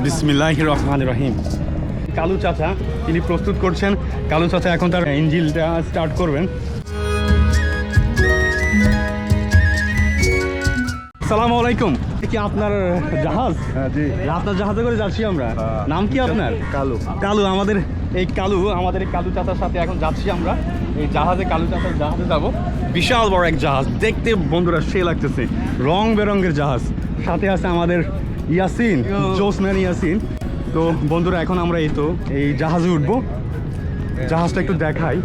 বিসমিল্লাহ রহমান রহিম। কালু চাচা তিনি প্রস্তুত করছেন। কালু চাচা এখন তার ইঞ্জিলটা স্টার্ট করবেন। সালাম আলাইকুম। কি আপনার জাহাজ? হ্যাঁ আপনার জাহাজে করে যাচ্ছি আমরা। নাম কি আপনার? কালু। কালু আমাদের এই কালু আমাদের কালু চাচার সাথে এখন যাচ্ছি আমরা। এই জাহাজে কালু চাচার জাহাজে যাব। বিশাল বড় এক জাহাজ। দেখতে বন্ধুরা সে লাগতেছে। রং বেরঙের জাহাজ। সাথে আছে আমাদের ইয়াসিন জোসম্যান ইয়াসিন। তো বন্ধুরা এখন আমরা এই তো এই জাহাজে উঠবো। জাহাজটা একটু দেখাই।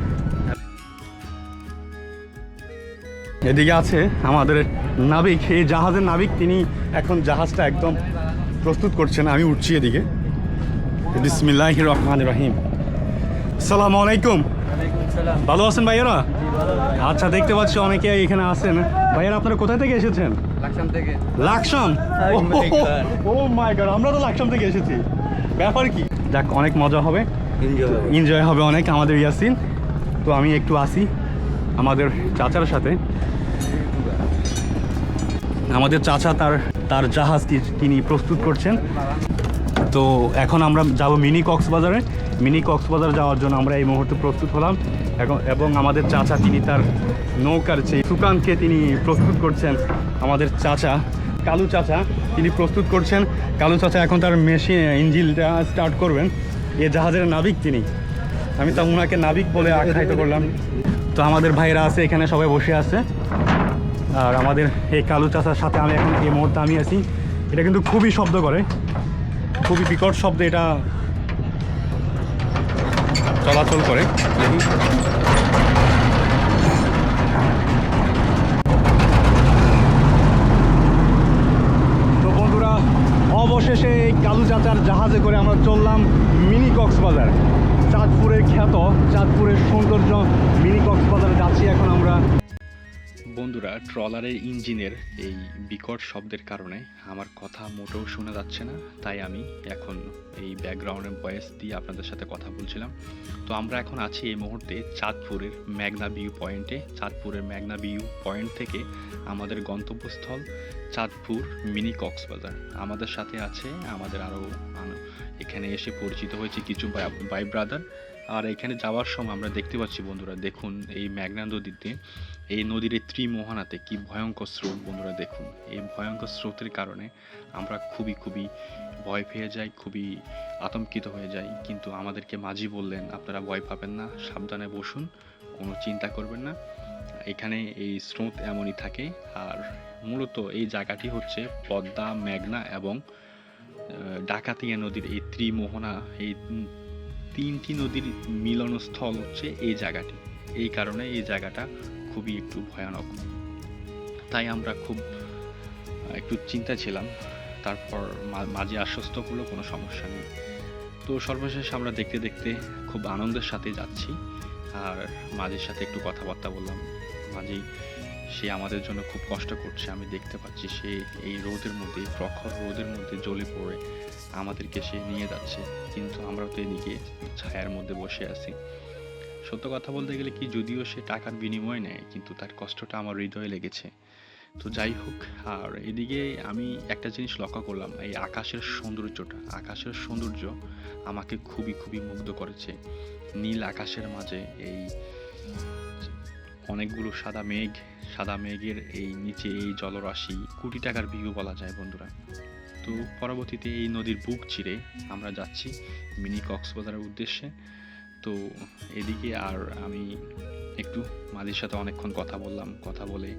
এদিকে আছে আমাদের নাবিক। এই জাহাজের নাবিক তিনি এখন জাহাজটা একদম প্রস্তুত করছেন। আমি উঠছি এদিকে। বিসমিল্লাহ রহমান রহিম। সালাম আলাইকুম। ভালো আছেন ভাইয়েরা? আচ্ছা দেখতে পাচ্ছি অনেকে এখানে আছেন। ভাইয়েরা আপনারা কোথায় থেকে এসেছেন? লাকসাম থেকে। লাকসাম. ও মাই গড আমরা তো লাকসাম থেকে এসেছি। ব্যাপার কি? যাক অনেক মজা হবে। এনজয় এনজয় হবে অনেক আমাদের ইয়াসিন। তো আমি একটু আসি আমাদের চাচার সাথে। আমাদের চাচা তার তার জাহাজ কি- তিনি প্রস্তুত করছেন? তো এখন আমরা যাব মিনি কক্সবাজারে। মিনি কক্সবাজার যাওয়ার জন্য আমরা এই মুহূর্তে প্রস্তুত হলাম। এখন এবং আমাদের চাচা, তিনি তার নৌকার যে সুকানকে তিনি প্রস্তুত করছেন। আমাদের চাচা, কালু চাচা, তিনি প্রস্তুত করছেন। কালু চাচা এখন তার মেশিন, ইঞ্জিনটা স্টার্ট করবেন। এ জাহাজের নাবিক তিনি। আমি তা ওনাকে নাবিক বলে আখ্যায়িত করলাম। তো আমাদের ভাইরা আছে, এখানে সবাই বসে আছে। আর আমাদের এই কালু চাচার সাথে আমি এখন এই মুহূর্তে আমি আছি। এটা কিন্তু খুবই শব্দ করে। খুবই বিকট শব্দ এটা চলাচল করে। তো বন্ধুরা, অবশেষে এই কালু চাচার জাহাজে করে আমরা চললাম মিনি কক্সবাজার। চাঁদপুরের খ্যাত, চাঁদপুরের সৌন্দর্য মিনি কক্সবাজারে যাচ্ছি এখন আমরা। বন্ধুরা, ট্রলারের ইঞ্জিনের এই বিকট শব্দের কারণে আমার কথা মোটেও শোনা যাচ্ছে না, তাই আমি এখন এই ব্যাকগ্রাউন্ডের ভয়েস দিয়ে আপনাদের সাথে কথা বলছিলাম। তো আমরা এখন আছি এই মুহূর্তে চাঁদপুরের ম্যাগনা ভিউ পয়েন্টে। চাঁদপুরের ম্যাগনা ভিউ পয়েন্ট থেকে আমাদের গন্তব্যস্থল চাঁদপুর মিনি কক্সবাজার। আমাদের সাথে আছে আমাদের আরও এখানে এসে পরিচিত হয়েছে কিছু বাই ব্রাদার। আর এখানে যাওয়ার সময় আমরা দেখতে পাচ্ছি বন্ধুরা, দেখুন এই মেঘনা নদীতে, এই নদীর এই ত্রিমোহনাতে কি ভয়ঙ্কর স্রোত বন্ধুরা, দেখুন। এই ভয়ঙ্কর স্রোতের কারণে আমরা খুবই খুবই ভয় পেয়ে যাই, খুবই আতঙ্কিত হয়ে যাই। কিন্তু আমাদেরকে মাঝি বললেন, আপনারা ভয় পাবেন না, সাবধানে বসুন, কোনো চিন্তা করবেন না। এখানে এই স্রোত এমনই থাকে। আর মূলত এই জায়গাটি হচ্ছে পদ্মা, মেঘনা এবং ডাকাতিয়া নদীর এই ত্রিমোহনা, এই তিনটি নদীর মিলনস্থল হচ্ছে এই জায়গাটি। এই কারণে এই জায়গাটা খুবই একটু ভয়ানক। তাই আমরা খুব একটু চিন্তা ছিলাম, তারপর মাঝে আশ্বস্ত করল কোনো সমস্যা নেই। তো সর্বশেষ আমরা দেখতে দেখতে খুব আনন্দের সাথে যাচ্ছি। আর মাঝির সাথে একটু কথাবার্তা বললাম। মাঝি, সে আমাদের জন্য খুব কষ্ট করছে, আমি দেখতে পাচ্ছি সে এই রোদের মধ্যে, প্রখর রোদের মধ্যে জ্বলে পড়ে। আমাদেরকে সে নিয়ে যাচ্ছে, কিন্তু আমরা তো এদিকে ছায়ার মধ্যে বসে আছি। সত্য কথা বলতে গেলে কি, যদিও সে টাকার বিনিময় নেয়, কিন্তু তার কষ্টটা আমার হৃদয়ে লেগেছে। তো যাই হোক, আর এদিকে আমি একটা জিনিস লক্ষ্য করলাম, এই আকাশের সৌন্দর্যটা, আকাশের সৌন্দর্য আমাকে খুবই খুবই মুগ্ধ করেছে। নীল আকাশের মাঝে এই অনেকগুলো সাদা মেঘ, সাদা মেঘের এই নিচে এই জলরাশি, কোটি টাকার ভিউ বলা যায় বন্ধুরা। তো পরবর্তীতে এই নদীর বুক চিরে আমরা যাচ্ছি মিনি কক্সবাজারের উদ্দেশ্যে। তো এদিকে আর আমি একটু মাঝির সাথে অনেকক্ষণ কথা বললাম, কথা বলে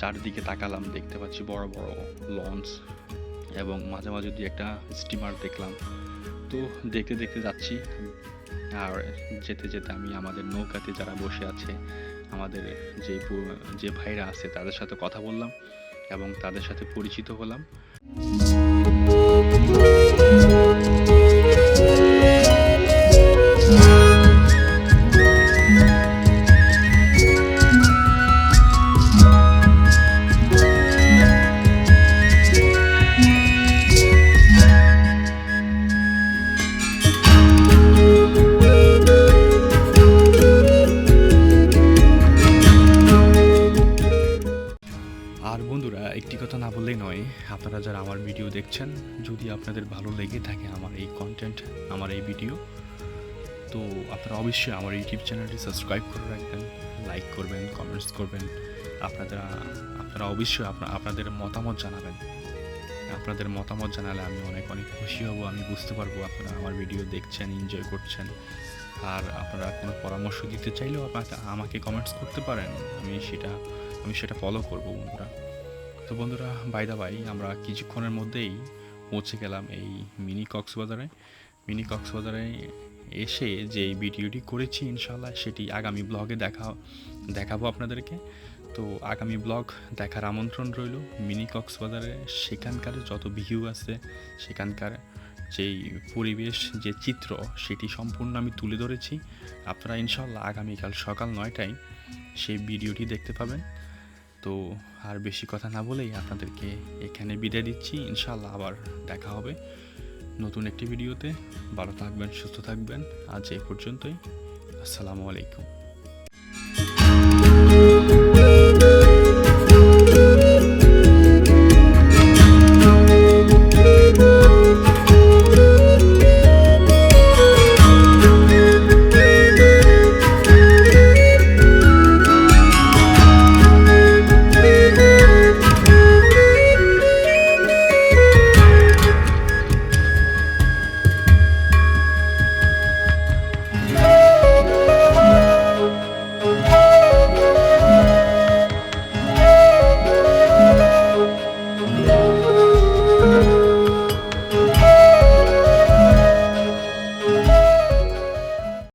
চারদিকে তাকালাম, দেখতে পাচ্ছি বড় বড় লঞ্চ এবং মাঝে মাঝে দু একটা স্টিমার দেখলাম। তো দেখতে দেখতে যাচ্ছি আর যেতে যেতে আমি আমাদের নৌকাতে যারা বসে আছে, আমাদের যে যে ভাইরা আছে তাদের সাথে কথা বললাম। এবং তাদের সাথে পরিচিত হলাম। আর বন্ধুরা, একটি কথা না বললেই নয়, আপনারা যারা আমার ভিডিও দেখছেন, যদি আপনাদের ভালো লেগে থাকে আমার এই কন্টেন্ট আমার এই ভিডিও তো আপনারা অবশ্যই আমার ইউটিউব চ্যানেলটি সাবস্ক্রাইব করে রাখবেন লাইক করবেন কমেন্টস করবেন। আপনারা আপনারা অবশ্যই আপনাদের মতামত জানাবেন। আপনাদের মতামত জানালে আমি অনেক অনেক খুশি হব, আমি বুঝতে পারব আপনারা আমার ভিডিও দেখছেন এনজয় করছেন। আর আপনারা কোনো পরামর্শ দিতে চাইলেও আপনাকে আমাকে কমেন্টস করতে পারেন, আমি সেটা আমি সেটা ফলো করব বন্ধুরা। তো বন্ধুরা বাইদা বাই আমরা কিছুক্ষণের মধ্যেই পৌঁছে গেলাম এই মিনি কক্সবাজারে। মিনি কক্সবাজারে এসে যে ভিডিওটি করেছি ইনশাল্লাহ সেটি আগামী ব্লগে দেখা দেখাবো আপনাদেরকে। তো আগামী ব্লগ দেখার আমন্ত্রণ রইল মিনি কক্সবাজারে। সেখানকার যত ভিউ আছে, সেখানকার যেই পরিবেশ, যে চিত্র, সেটি সম্পূর্ণ আমি তুলে ধরেছি। আপনারা ইনশাল্লাহ আগামীকাল সকাল নয়টায় সেই ভিডিওটি দেখতে পাবেন। তো আর বেশি কথা না বলেই আপনাদেরকে এখানে বিদায় দিচ্ছি। ইনশাল্লাহ আবার দেখা হবে নতুন একটি ভিডিওতে। ভালো থাকবেন, সুস্থ থাকবেন। আজ এ পর্যন্তই। আসসালামু আলাইকুম।